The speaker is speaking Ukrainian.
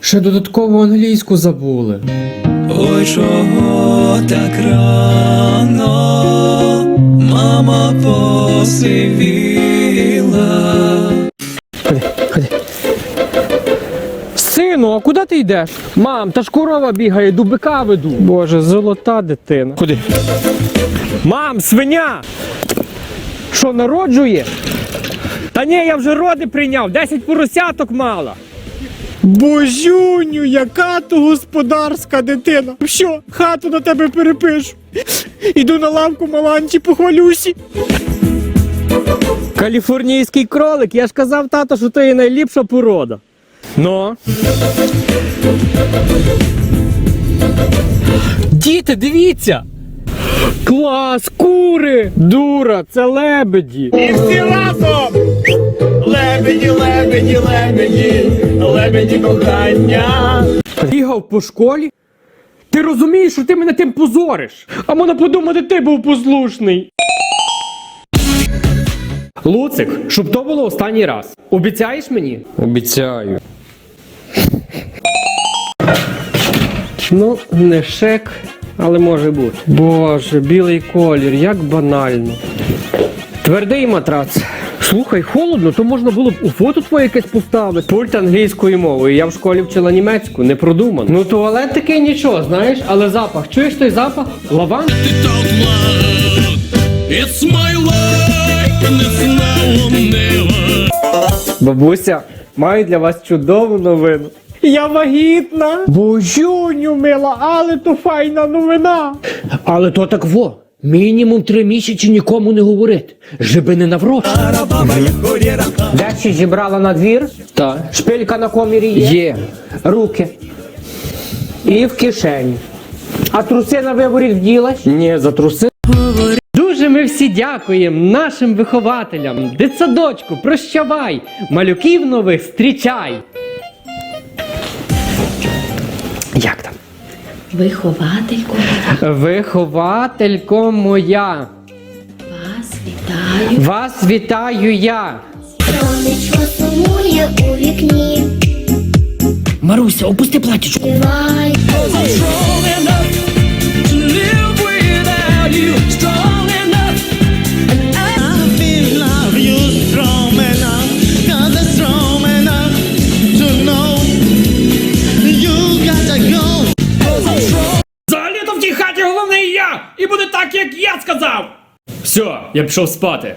Ще додатково англійську забули. Ой, чого так рано, мама посивіла. Ходи, ходи. Сину, а куди ти йдеш? Мам, та ж корова бігає, до бика веду. Боже, золота дитина. Куди? Мам, свиня! Що, народжує? Та ні, я вже роди прийняв, 10 поросяток мала. Божуню, яка то господарська дитина. Що, хату на тебе перепишу. Іду на лавку маланчі похвалюсі. Каліфорнійський кролик, я ж казав, тато, що то є найліпша порода. Ну. Діти, дивіться! Клас, кури! Дура, це лебеді! І всі разом! Лебеді, лебеді, лебеді, лебеді кохання. Бігав по школі? Ти розумієш, що ти мене тим позориш? А можна подумати, ти був послушний. Луцик, щоб то було останній раз. Обіцяєш мені? Обіцяю. Ну, не шек, але може бути. Боже, білий колір, як банально. Твердий матрац. Слухай, холодно, то можна було б у фото твоє якесь поставити. Пульт англійською мовою. Я в школі вчила німецьку, не продумано. Ну туалет такий нічого, знаєш, але запах. Чуєш той запах? Лаван? It's my life and it's now never. Бабуся, маю для вас чудову новину. Я вагітна. Божуню, мила, але то файна новина. Але то так во. Мінімум три місяці нікому не говорити. Жиби не наврочі. Дачі зібрала на двір? Так. Шпилька на комірі є? Є. Руки. І в кишені. А труси на виворіт вділась? Ні, за труси. Дуже ми всі дякуємо нашим вихователям. Дитсадочку, прощавай! Малюків нових зустрічай! Як там? Вихователько, Вихователько моя. вас вітаю. Вас вітаю я. Сонечко сумує у вікні. Маруся, опусти платічку. Співай, Все, я пішов спати.